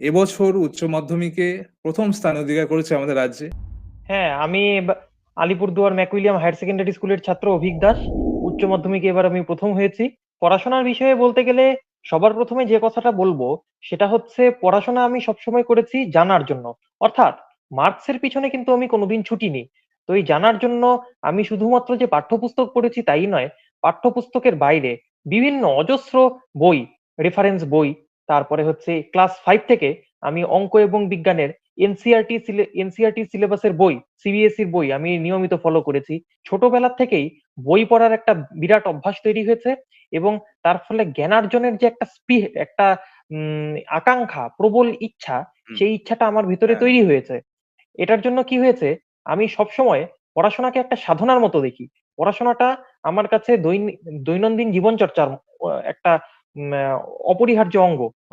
এবছর উচ্চ মাধ্যমিকে প্রথম স্থান অধিকার করেছে আমাদের রাজ্যে। হ্যাঁ আমি আলিপুরদুয়ার ম্যাকুইলিয়াম হায়ার সেকেন্ডারি স্কুলের ছাত্র অভিক দাস। উচ্চ মাধ্যমিকে এবার আমি প্রথম হয়েছি। পড়াশোনার বিষয়ে বলতে গেলে সবার প্রথমে যে কথাটা বলব, সেটা হচ্ছে পড়াশোনা আমি সবসময় করেছি জানার জন্য। অর্থাৎ মার্কসের পিছনে কিন্তু আমি কোনোদিন ছুটিনি তো এই জানার জন্য আমি শুধুমাত্র যে পাঠ্যপুস্তক পড়েছি তাই নয়, পাঠ্যপুস্তকের বাইরে বিভিন্ন অজস্র বই রেফারেন্স বই তারপরে হচ্ছে ক্লাস ফাইভ থেকে আমি অঙ্ক এবং বিজ্ঞানের এনসিআরটি এনসিআরটি সিলেবাসের বই সিবিএসইর বই আমি নিয়মিত ফলো করেছি। ছোটবেলা থেকেই বই পড়ার একটা বিরাট অভ্যাস তৈরি হয়েছে এবং তার ফলে জ্ঞানার্জনের যে একটা স্পি একটা আকাঙ্ক্ষা প্রবল ইচ্ছা সেই ইচ্ছাটা আমার ভিতরে হ্যাঁ। তৈরি হয়েছে। এটার জন্য কি হয়েছে? আমি সবসময় পড়াশোনাকে একটা সাধনার মতো দেখি। পড়াশোনাটা আমার কাছে দৈনি- দৈনন্দিন জীবনচর্চার একটা অপরিহার্য অঙ্গ। মানে